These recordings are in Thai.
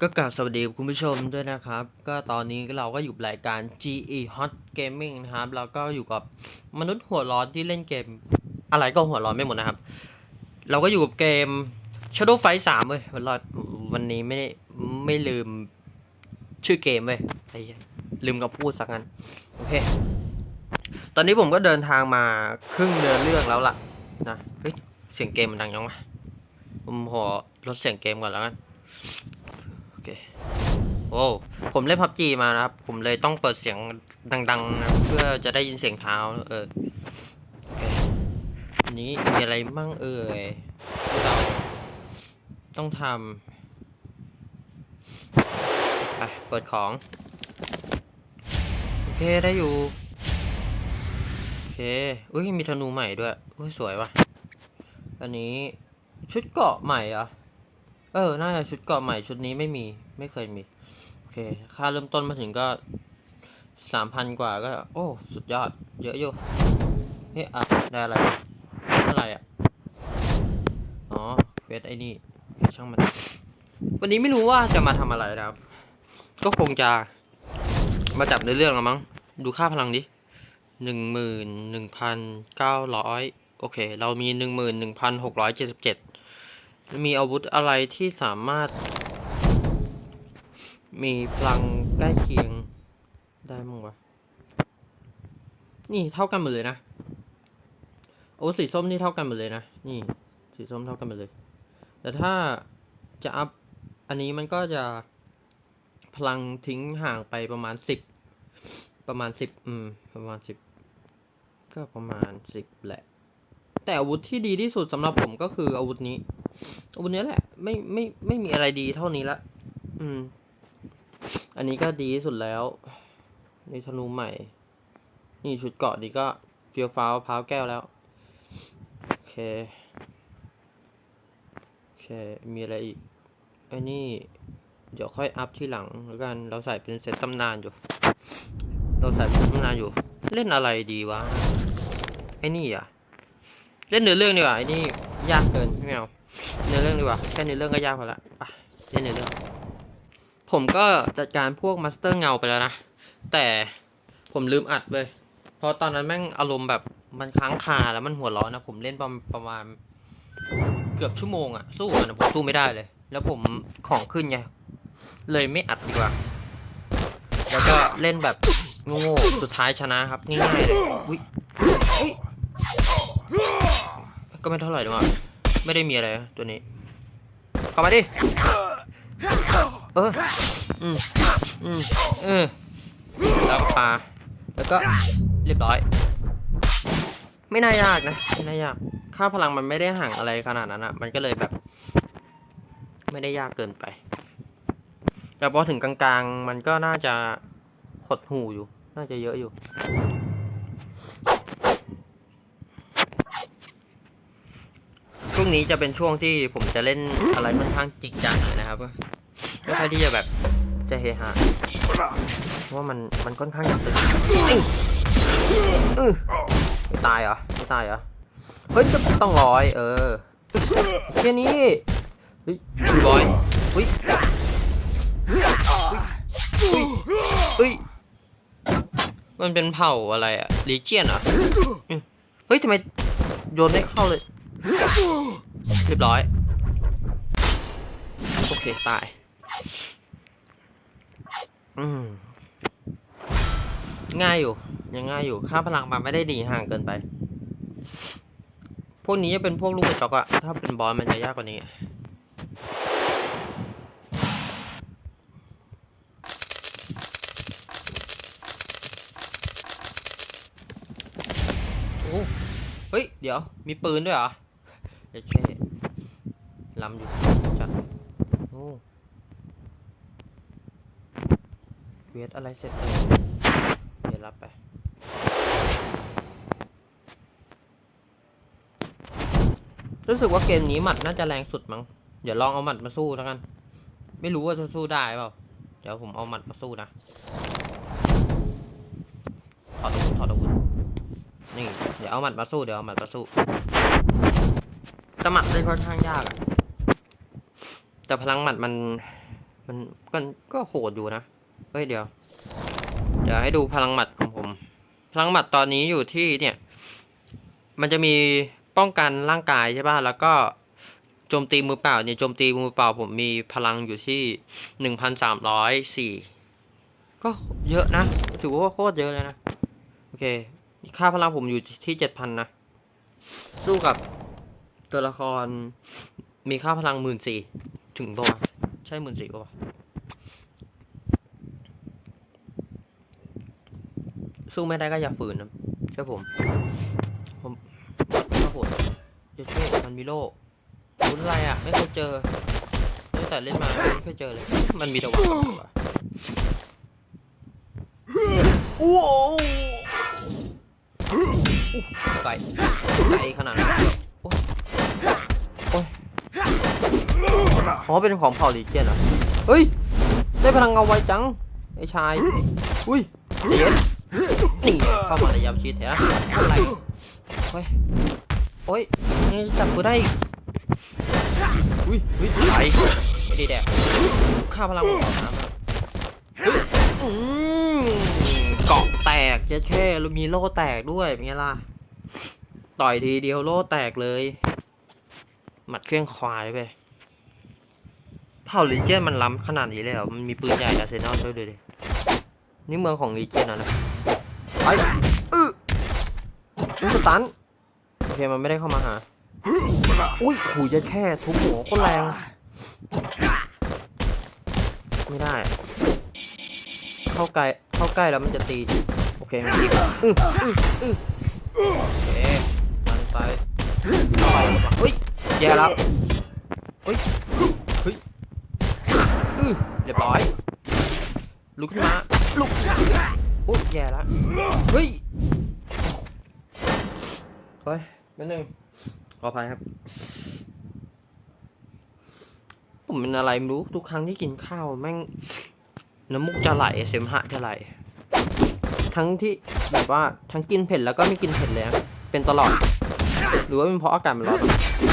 ก็กราบสวัสดีคุณผู้ชมด้วยนะครับ ก็ตอนนี้เราก็อยู่รายการ GE Hot Gaming นะครับแล้วก็อยู่กับมนุษย์หัวร้อนที่เล่นเกม อะไรก็หัวร้อนไม่หมดนะครับ เราก็อยู่กับเกม Shadow Fight 3เว้ยวันรวันนี้ไม่ไม่ลืมชื่อเกมเว้ยไอ้ลืมกับพูดสักงั้น โอเค ตอนนี้ผมก็เดินทางมาครึ่งเดินเรื่องแล้วล่ะนะเฮ้ยเสียงเกมมันดังยังวะผมขอลดเสียงเกมก่อนแล้วกัน โอเคโอ้ผมเล่นพับจีมานะครับ ผมเลยต้องเปิดเสียงดังๆนะเพื่อจะได้ยินเสียงเท้าเออโอเคอันนี้มีอะไรมั่งเอ่ยเราต้องทำอะเปิดของ โอเคได้อยู่ โอเคอุ้ยมีธนูใหม่ด้วยอุ้ยสวยว่ะ อันนี้ชุดเกาะใหม่เหรอ เออ น่าจะชุดเกาะใหม่ชุดนี้ไม่มี ไม่เคยมี โอเค ค่าเริ่มต้นมาถึงก็สามพันกว่าก็ โอ้ สุดยอด เยอะอยู่ เฮ้ยอะได้อะไรวะอะไรอะ อ๋อเควสไอ้นี่โอเคช่างมัน วันนี้ไม่รู้ว่าจะมาทำอะไรนะครับ ก็คงจะมาจับในเรื่องแล้วมั้ง ดูค่าพลังดิหนึ่งหมื่นหนึ่งพันเก้าร้อยโอเค เรามีหนึ่งหมื่นหนึ่งพันหกร้อยเจ็ดสิบเจ็ด มีอาวุธอะไรที่สามารถ มีพลังใกล้เคียงได้มั้งวะ นี่เท่ากันหมดเลยนะ โอ้สีส้มนี่เท่ากันหมดเลยนะ นี่ สีส้มเท่ากันหมดเลย แต่ถ้าจะอัพอันนี้มันก็จะพลังทิ้งห่างไปประมาณสิบประมาณสิบอืม ประมาณสิบก็ประมาณสิบแหละ แต่อาวุธที่ดีที่สุดสำหรับผมก็คืออาวุธนี้ วุธนี้แหละ ไม่ไม่ไม่มีอะไรดีเท่านี้ละ อืม อันนี้ก็ดีที่สุดแล้ว ในธนูใหม่ นี่ชุดเกาะนี่ก็เฟียวฟ้าวพร้าวแก้วแล้ว โอเค โอเค มีอะไรอีกอ้นี่เดี๋ยวค่อยอัพที่หลังแล้วกัน เราใส่เป็นเซตตำนานอยู่ เราใส่เป็นตตำนานอยู่ เล่นอะไรดีวะ ไอ้นี่อะ เล่นเนื้อเรื่องดีกว่าไอ้นี่ยากเกินไม่เอา เนื้อเรื่องดีกว่าแค่เนื้อเรื่องก็ยากพอละไปเล่นเนื้อเรื่อง ผมก็จัดการพวกมาสเตอร์เงาไปแล้วนะ แต่ผมลืมอัดเลย เพราะตอนนั้นแม่งอารมณ์แบบมันค้างคาแล้วมันหัวร้อนนะ ผมเล่นประมาณประมาณเกือบชั่วโมงอะสู้มันอะผมสู้ไม่ได้เลย แล้วผมของขึ้นไงเลยไม่อัดดีกว่า แล้วก็เล่นแบบโง่ๆสุดท้ายชนะครับง่ายๆเลยอุ้ยก็ไม่เท่าไหร่หรอก ไม่ได้มีอะไรตัวนี้ เข้ามาดิ เออ อืมอืมเออแล้วก็ปาแล้วก็เรียบร้อย ไม่น่ายากนะ ไม่น่ายาก ค่าพลังมันไม่ได้ห่างอะไรขนาดนั้นอะมันก็เลยแบบ ไม่ได้ยากเกินไป แต่พอถึงกลางๆ มันก็น่าจะหดหูอยู่ น่าจะเยอะอยู่ วงนี้จะเป็นช่วงที่ผมจะเล่นอะไรค่อนข้างจริงจังนะครับไม่ค่อยที่จะแบบจะเฮฮาเพราะว่ามันมันค่อนข้างจะตึงตายเหรอไม่ตายเหรอเฮ้ยจะต้องร้อย เออแค่นี้เฮ้ยพี่บอยเฮ้ยเฮ้ยเฮ้ยมันเป็นเผ่าอะไรอะลีเจียนออืมเฮ้ยทำไมโยนไม่เข้าเลย เรียบร้อย โอเค ตาย อืม ง่ายอยู่ ยังง่ายอยู่ ค่าพลังมันไม่ได้ดีห่างเกินไป พวกนี้จะเป็นพวกลูกกระจอกอะถ้าเป็นบอสมันจะยากกว่านี้โอ้เฮ้ย เดี๋ยว มีปืนด้วยเหรอ เอเคลำอยู่จัดโอ้เฟียสอะไรเสร็จเลยเดี๋ยวรับไปรู้สึกว่าเกมนี้หมัดน่าจะแรงสุดมั้ง เดี๋ยวลองเอาหมัดมาสู้แล้วกัน ไม่รู้ว่าจะสู้ได้เปล่า เดี๋ยวผมเอาหมัดมาสู้นะ ถอดอาวุธถอดอาวุธ นี่ เดี๋ยวเอาหมัดมาสู้ เดี๋ยวเอาหมัดมาสู้ แต่หมัดเล่นค่อนข้างยากอะแต่พลังหมัดมัน มันก็ก็โหดอยู่นะ เฮ้ยเดี๋ยว เดี๋ยวให้ดูพลังหมัดของผม พลังหมัดตอนนี้อยู่ที่เนี่ย มันจะมีป้องกันร่างกายใช่ป่ะ แล้วก็โจมตีมือเปล่าเนี่ยโจมตีมือเปล่าผมมีพลังอยู่ที่หนึ่งพันสามร้อยสี่ก็เยอะนะ ถือว่าโคตรเยอะเลยนะ โอเค ค่าพลังผมอยู่ที่เจ็ดพันนะ สู้กับ ตัวละครมีค่าพลังหมื่นสี่ถึงตัวใช่หมื่นสี่ป่ะสู้ไม่ได้ก็อย่าฝืนนะเชื่อผม ผมก็โหดเดี๋ยวช่วยมันมีโล่รุนอะไรอะ ไม่เคยเจอตั้งแต่เล่นมาไม่เคยเจอเลย มันมีแต่ว่าโอ้โหไก่ไก่ขนาดนั้น อ๋อเป็นของเผ่าลีเจนเหรอเฮ้ย ได้พลังเงาไวจัง ไอ้ชาย อุ้ยเดียนนี่เข้ามาในยามชิดเห็นไหมอะไรเฮ้ยโอ้ยนี่จับกูได้อุ้ยอุ้ยไหลไม่ได้แดกค่าพลังของน้ำอะเฮ้ยอืมเกาะแตกเจ๊แค่มีโล่แตกด้วยเป็นไงล่ะ ต่อยทีเดียวโล่แตกเลย หมัดเครื่องควายไป เผ่าลีเจนมันล้ำขนาดนี้เลยเหรอมันมีปืนใหญ่อาร์เซนอลด้วยดูดินี่เมืองของลีเจนอะนะไปอื้อมันสตันโอเคมันไม่ได้เข้ามาหาอุ้ยขู่จะแค่ทุบหัวโคนแรงไม่ได้ เข้าใกล้เข้าใกล้แล้วมันจะตีโอเคมันยิงอื้ออื้ออื้อโอเคมันไปไปเฮ้ยแย่แล้วเฮ้ย เรียบร้อย ลุกขึ้นมา ลุกโอ้ยแย่แล้วเฮ้ย เฮ้ยนิดนึงขออภัยครับ ผมเป็นอะไรไม่รู้ ทุกครั้งที่กินข้าวแม่ง น้ำมูกจะไหล เสมหะจะไหล ทั้งที่แบบว่าทั้งกินเผ็ดแล้วก็ไม่กินเผ็ดเลยอะเป็นตลอด หรือว่าเป็นเพราะอากาศมันร้อน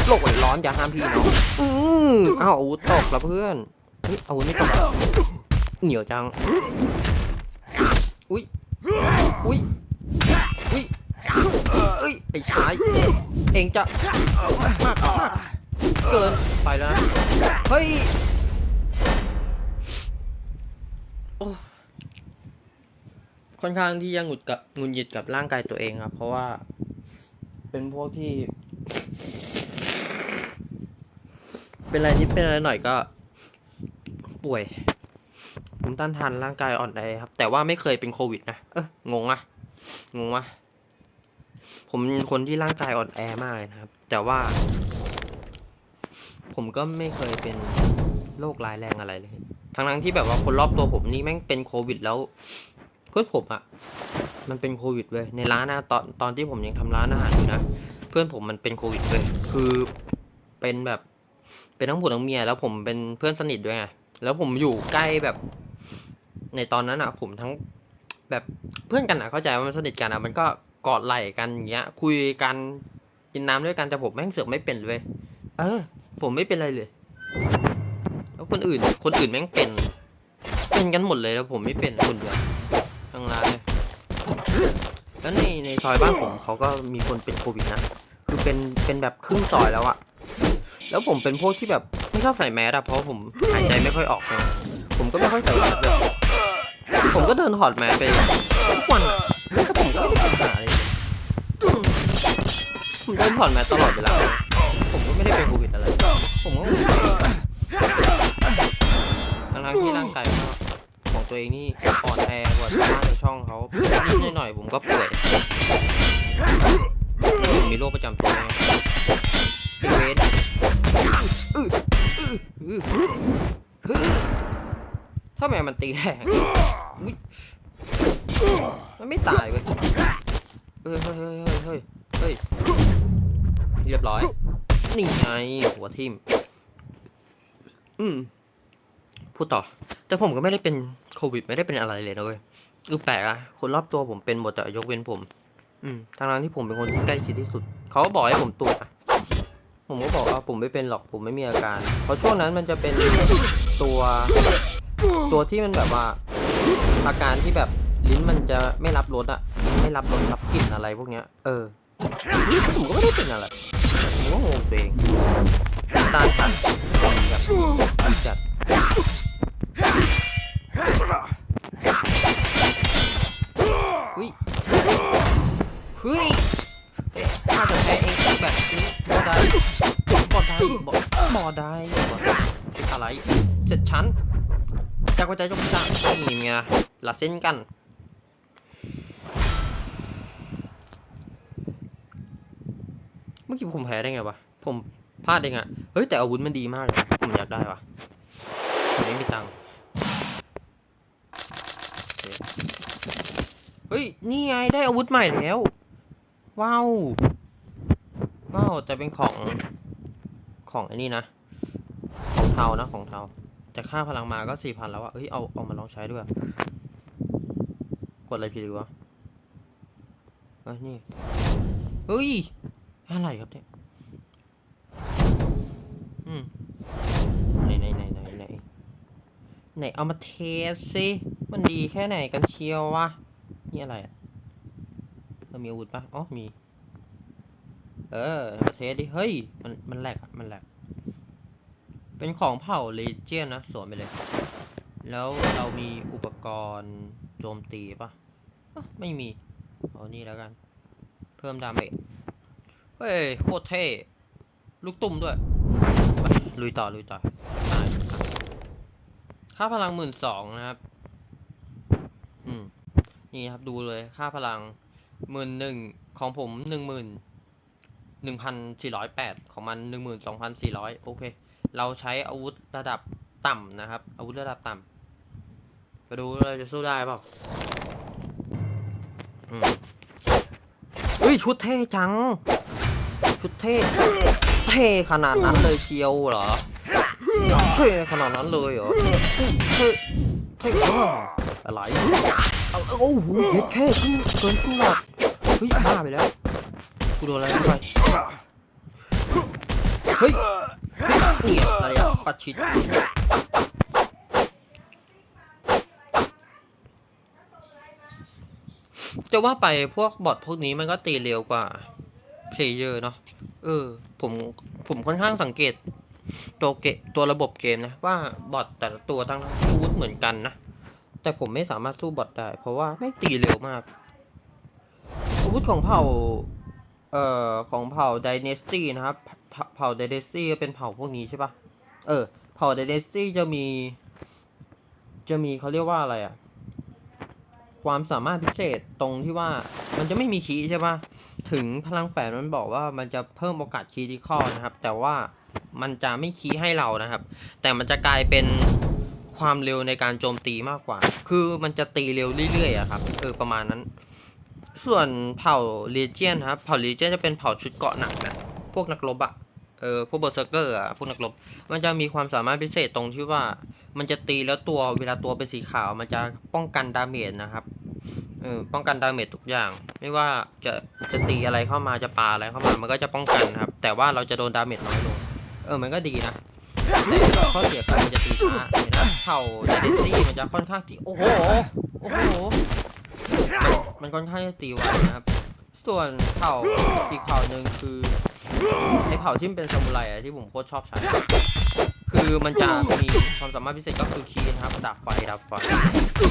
โลกมันร้อนอย่าห้ามพี่น้องอืออ้าวอาวุธตกแล้วเพื่อน เฮ้ยอาวุธไม่ตกเหรอเหนียวจัง อุ้ย อุ้ย อุ้ยเอ้ยไอ้ชาย เองจะมากมากเกินไปแล้วนะเฮ้ยโอ้ค่อนข้างที่จะหงุดกับหงุนหงิดกับร่างกายตัวเองครับ เพราะว่า เป็นพวกที่ เป็นอะไรนิดเป็นอะไรหน่อยก็ ป่วยภูมิต้านทานร่างกายอ่อนแอครับ แต่ว่าไม่เคยเป็นโควิดนะเอองงอะงงวะผมคนที่ร่างกายอ่อนแอมากเลยนะครับ แต่ว่า ผมก็ไม่เคยเป็นโรคร้ายแรงอะไรเลย ทั้งนั้นที่แบบว่าคนรอบตัวผมนี่แม่งเป็นโควิดแล้วเพื่อนผมอะมันเป็นโควิดเว้ยในร้านนะตอนตอนที่ผมยังทำร้านอาหารอยู่นะเพื่อนผมมันเป็นโควิดเว้ยคือเป็นแบบเป็นทั้งผัวทั้งเมียแล้วผมเป็นเพื่อนสนิทด้วยไง แล้วผมอยู่ใกล้แบบ ในตอนนั้นอะผมทั้งแบบเพื่อนกันอะเข้าใจว่ามันสนิทกันอะมันก็กอดไหล่กันอย่างเงี้ย คุยกันกินน้ำด้วยกันแต่ผมแม่งเสือกไม่เป็นเลย เออ ผมไม่เป็นอะไรเลย แล้วคนอื่น คนอื่นแม่งเป็น เป็นกันหมดเลยแล้วผมไม่เป็นคนเดียวทั้งร้านเลยแล้วในในซอยบ้านผมเขาก็มีคนเป็นโควิดนะ คือเป็นเป็นแบบครึ่งซอยแล้วอะ แล้วผมเป็นพวกที่แบบไม่ชอบใส่แมสอะเพราะผมหายใจไม่ค่อยออกนะผมก็ไม่ค่อยใส่แมสเลยผมก็เดินถอดแมสไปทุกวันแล้วผมก็ไม่ได้ปัญหาอะไรเลยผมเดินถอดแมสตลอดเวลาผมก็ไม่ได้เป็นโควิดอะไร ผมก็ทั้งที่ร่างกายของตัวเองนี่อ่อนแอกว่าชาวบ้านในช่องเขานิดๆหน่อยผมก็ป่วยผมมีโรคประจำตัว ถ้าแม่มันตีแรงมันไม่ตายเว้ยเฮ้ยเฮ้ยเฮ้ยเฮ้ยเรียบร้อย นี่ไงหัวทิ่มอืมพูดต่อ แต่ผมก็ไม่ได้เป็นโควิด ไม่ได้เป็นอะไรเลยนะเว้ยคือแปลกอะคนรอบตัวผมเป็นหมดแต่ยกเว้นผม อืมทางนั้นที่ผมเป็นคนที่ใกล้ชิดที่สุด เขาก็บอกให้ผมตรวจอะ ผมก็บอกว่าผมไม่เป็นหรอกผมไม่มีอาการ เพราะช่วงนั้นมันจะเป็นตัวตัวที่มันแบบว่า อาการที่แบบลิ้นมันจะไม่รับรสอะไม่รับรสรับกลิ่นอะไรพวกเนี้ย เออผมก็ไม่ได้เป็นอะไรผมก็งงตัวเองตาสั่นแบบจัดเฮ้ยเฮ้ยถ้าจะแพ้ ได้บอได้บอบอได้บอได้อะไร เสร็จฉันจากหัวใจจงจังนี่ไงละเส้นกันเมื่อกี้ผมแพ้ได้ไงวะ ผมพลาดเองอะเฮ้ยแต่อาวุธมันดีมากเลย ผมอยากได้วะผมไม่มีตังค์เคเฮ้ย นี่ไงได้อาวุธใหม่แล้ว ว้าว ว้าวแต่เป็นของของไอ้นี่นะ ของเทานะของเทาแต่ค่าพลังมาก็สี่พันแล้วอะเฮ้ยเอาเอามาลองใช้ด้วย กดอะไรผิดหรือวะเอ้ยนี่เฮ้ยอะไรครับเนี่ยอืมไหนไหนไหนไหนไหนไหนเอามาเทสสิมันดีแค่ไหนกันเชียววะนี่อะไรอะเรามีอาวุธปะอ๋อมี เออเอามาเทสดิ เฮ้ย มัน มันแหลกมันแหลก เป็นของเผ่าเลเจียนนะ สวมไปเลย แล้วเรามีอุปกรณ์โจมตีปะอะไม่มี เอานี่แล้วกัน เพิ่มดาเมจ เฮ้ย โคตรเท่ ลูกตุ่มด้วย ไป ลุยต่อ ลุยต่อตายค่าพลังหมื่นสองนะครับ อืม นี่ครับ ดูเลย ค่าพลังหมื่นหนึ่งของผมหนึ่งหมื่น หนึ่งพันสี่ร้อยแปดของมันหนึ่งหมื่นสองพันสี่ร้อยโอเค เราใช้อาวุธระดับต่ำนะครับ อาวุธระดับต่ำไปดูเราจะสู้ได้เปล่าอืมเฮ้ย ชุดเท่จัง ชุดเท่ เท่ขนาดนั้นเลยเชียวเหรอ เท่ขนาดนั้นเลยเหรอ เท่เท่อะไรเอาเอาโอ้โหเฮ็ดแค่เกินขึ้นหลอดเฮ้ยบ้าไปแล้ว กูโดนอะไรเข้าไปเฮ้ยนี่อะไรอะปัดชิดจะว่าไปพวกบอทพวกนี้มันก็ตีเร็วกว่าเพลเยอร์เนาะเออ ผมผมค่อนข้างสังเกต ตัวเกตัวระบบเกมนะ ว่าบอทแต่ละตัวตั้งอาวุธเหมือนกันนะ แต่ผมไม่สามารถสู้บอทได้ เพราะว่าไม่ตีเร็วมากอาวุธของเผ่า เอ่อของเผ่า Dynasty นะครับ เผ่าเผ่า Dynasty เป็นเผ่าพวกนี้ใช่ปะเออ เผ่า Dynasty จะมี จะมีเขาเรียกว่าอะไรอะความสามารถพิเศษตรงที่ว่ามันจะไม่มีคีใช่ปะถึงพลังแฝงมันบอกว่ามันจะเพิ่มโอกาสคีย์ที่ข้อนะครับ แต่ว่ามันจะไม่คีให้เรานะครับ แต่มันจะกลายเป็นความเร็วในการโจมตีมากกว่า คือมันจะตีเร็วเรื่อยๆอะครับ เออประมาณนั้น ส่วนเผ่าเลเจียนครับ เผ่าเลเจียนจะเป็นเผ่าชุดเกาะหนักนะ พวกนักรบอะเออ พวกเบอร์เซอร์เกอร์อะพวกนักรบ มันจะมีความสามารถพิเศษตรงที่ว่า มันจะตีแล้วตัวเวลาตัวเป็นสีขาว มันจะป้องกันดาเมจนะครับ เออ ป้องกันดาเมจทุกอย่าง ไม่ว่าจะ จะตีอะไรเข้ามา จะปาอะไรเข้ามา มันก็จะป้องกันครับ แต่ว่าเราจะโดนดาเมจน้อยลง เออ มันก็ดีนะแต่ข้อเสียคือมันจะตีช้าเห็นนะเผ่าเดนซี่มันจะค่อนข้างที่ โอ้โห โอ้โห มันค่อนข้างจะตีไวนะครับ ส่วนเผ่าอีกเผ่าหนึ่งคือไอเผ่าที่เป็นซามูไรอะที่ผมโคตรชอบใช้ คือมันจะมีความสามารถพิเศษก็คือคีนะครับดับไฟดับไฟ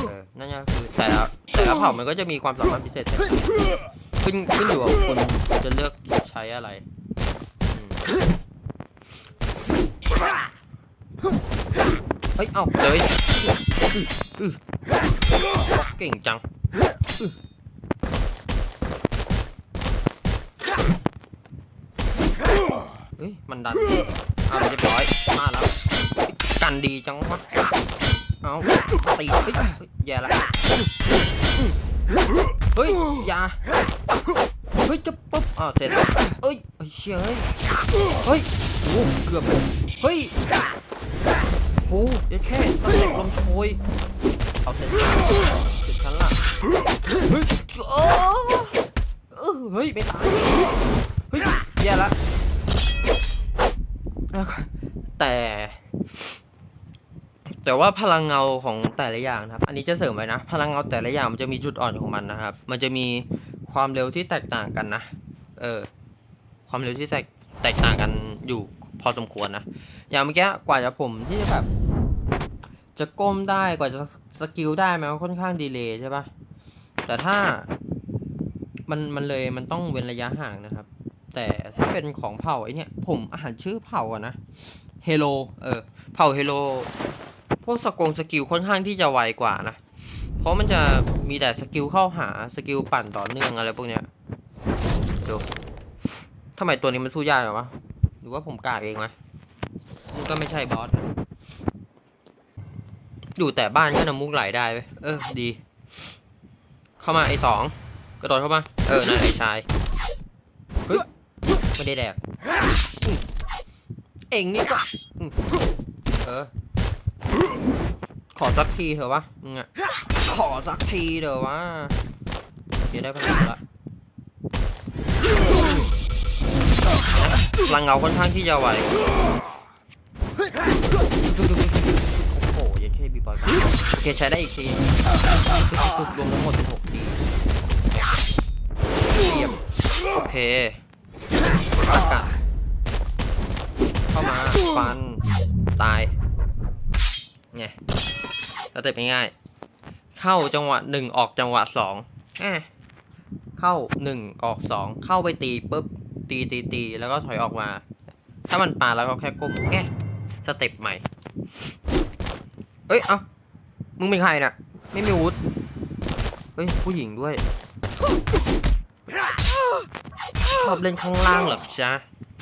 เออนั่นก็คือแต่ละแต่ละเผ่ามันก็จะมีความสามารถพิเศษแต่ขึ้นขึ้นอยู่กับคนจะเลือกใช้อะไรเฮ้ยเอาเลยอื้ออื้อเก่งจัง ฮ้ยมันดันเอาเรียบร้อยมาแล้วกันดีจังวะเอาตีเฮ้ยยแย่ละเฮ้ยอย่าเฮ้ยจะปุ๊บอ่าวเสร็จแล้วเอ้ยเฮ้ยเชี่ยเฮ้ยเฮ้ยโอ้เกือบเฮ้ยโอ้เดี๋ยวแค่สเต็ปลมโชยเอาเสร็จแล้วเสร็จฉันละเฮ้ยโอ้เออเฮ้ยไม่ตายเฮ้ยแย่ละ แต่ แต่ว่าพลังเงาของแต่ละอย่างนะครับ อันนี้จะเสริมไปนะ พลังเงาแต่ละอย่างมันจะมีจุดอ่อนของมันนะครับ มันจะมีความเร็วที่แตกต่างกันนะ เออ ความเร็วที่แตกแตกต่างกันอยู่พอสมควรนะ อย่างเมื่อกี้กว่าจะผมที่แบบ จะก้มได้กว่าจะสกิลได้มันค่อนข้างดีเลยใช่ปะแต่ถ้ามันมันเลยมันต้องเว้นระยะห่างนะครับ แต่ถ้าเป็นของเผ่าไอเนี่ยผมอ่านชื่อเผ่าอะนะเฮโลเออเผ่าเฮโลพวกสกงสกิลค่อนข้างที่จะไวกว่านะ เพราะมันจะมีแต่สกิลเข้าหาสกิลปั่นต่อเนื่องอะไรพวกเนี้ยดูทำไมตัวนี้มันสู้ยากเหรอวะหรือว่าผมกากเองวะมันก็ไม่ใช่บอสนะอยู่แต่บ้านก็น้ำมุกไหลได้เว้ยเออดี เข้ามาไอ้สองกระโดดเข้ามา เออนั่นไอ้ชายเฮ้ย ไม่ได้แดกเองนี่ก็เออ ขอสักทีเถอะวะมึงอะขอสักทีเถอะวะเดี๋ยวได้พลังละพลังเงาค่อนข้างที่จะไวโอ้โหยังใช่บีบอยโอเคใช้ได้อีกทีรวมทั้งหมดเป็นหกทีเรียบโอเค อากาศเข้ามาฟันตายไงสเต็ปง่ายๆเข้าจังหวะหนึ่งออกจังหวะสองแอะเข้าหนึ่งออกสองเข้าไปตีปุ๊บตีตีตีแล้วก็ถอยออกมา ถ้ามันปาแล้วก็แค่ก้มแอะสเต็ปใหม่เอ้ยเอ้ามึงเป็นใครน่ะ ไม่มีวุธเฮ้ยผู้หญิงด้วย ชอบเล่นข้างล่างเหรอจ๊ะ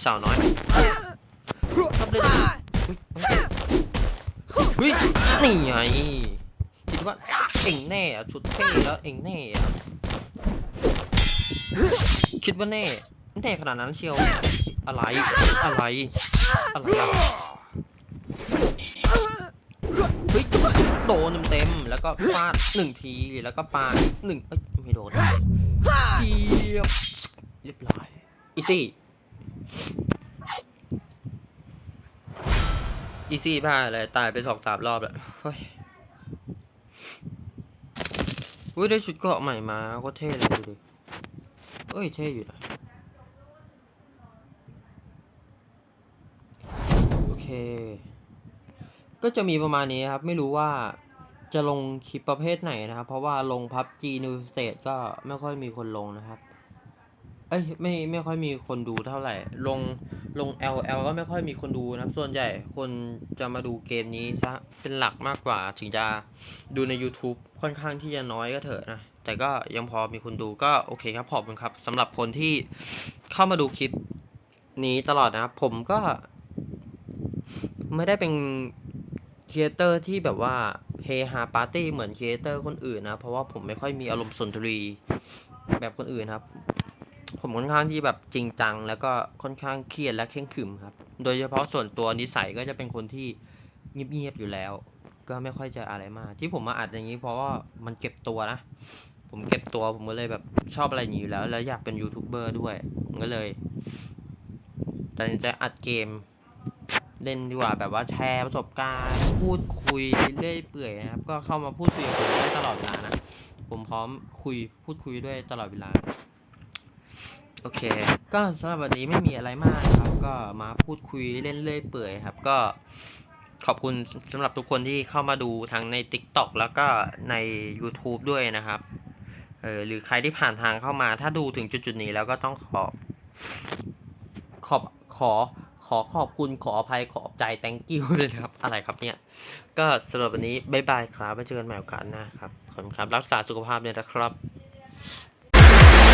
สาวน้อยชอบเล่นอุ๊ยเฮ้ยนี่ไงคิดว่าเอ็งแน่อะชุดเท่แล้วเอ็งแน่อะคิดว่าแน่แน่ขนาดนั้นเชียวอะไรอะไรอะไรอะเฮ้ยโดนเต็มๆแล้วก็ฟาดหนึ่งทีแล้วก็ปาหนึ่งเอ้ยไม่โดนเสียบเรียบร้อยอีซี่อีซี่พลาดเลยตายไปสองสามรอบแล้วเฮ้ยอุ้ยได้ชุดเกราะใหม่มาโคตรเท่เลยดูดิเอ้ยเท่อยู่นะโอเค ก็จะมีประมาณนี้ครับ ไม่รู้ว่าจะลงคลิปประเภทไหนนะครับ เพราะว่าลงพับ G New State ก็ไม่ค่อยมีคนลงนะครับ เอ้ยไม่ไม่ค่อยมีคนดูเท่าไหร่ ลงลง LL ก็ไม่ค่อยมีคนดูนะครับส่วนใหญ่คนจะมาดูเกมนี้ซะเป็นหลักมากกว่า ถึงจะดูใน YouTube ค่อนข้างที่จะน้อยก็เถอะนะ แต่ก็ยังพอมีคนดูก็โอเคครับขอบคุณครับสำหรับคนที่เข้ามาดูคลิปนี้ตลอดนะครับ ผมก็ ไม่ได้เป็นครีเอเตอร์ที่แบบว่าเฮฮาปาร์ตี้เหมือนครีเอเตอร์คนอื่นนะ เพราะว่าผมไม่ค่อยมีอารมณ์สุนทรีแบบคนอื่นครับ ผมค่อนข้างที่แบบจริงจัง แล้วก็ค่อนข้างเครียดและเคร่งขรึมครับ โดยเฉพาะส่วนตัวนิสัยก็จะเป็นคนที่เงียบๆอยู่แล้ว ก็ไม่ค่อยจะอะไรมาก ที่ผมมาอัดอย่างนี้เพราะว่ามันเก็บตัวนะ ผมเก็บตัวผมก็เลยแบบชอบอะไรอย่างนี้อยู่แล้ว แล้วอยากเป็นยูทูบเบอร์ด้วยผมก็เลยแต่จะอัดเกมเล่นดีกว่าแบบว่าแชร์ประสบการณ์ พูดคุยเรื่อยเปื่อยนะครับ ก็เข้ามาพูดคุยกับผมได้ตลอดเวลานะ ผมพร้อมคุยพูดคุยด้วยตลอดเวลา โอเค ก็สำหรับวันนี้ไม่มีอะไรมากครับ ก็มาพูดคุยเล่นเรื่อยเปื่อยครับ ก็ขอบคุณสำหรับทุกคนที่เข้ามาดูทั้งใน TikTok แล้วก็ใน YouTube ด้วยนะครับเออหรือใครที่ผ่านทางเข้ามา ถ้าดูถึงจุดๆนี้แล้วก็ต้องขอบ ขอบขอขอขอบคุณขออภัยขอใจ thank you เลยครับ อะไรครับเนี่ย ก็สำหรับวันนี้ บ๊ายบายครับไว้เจอกันใหม่โอกาสหน้าครับ ขอบคุณครับ รักษาสุขภาพด้วยนะครับ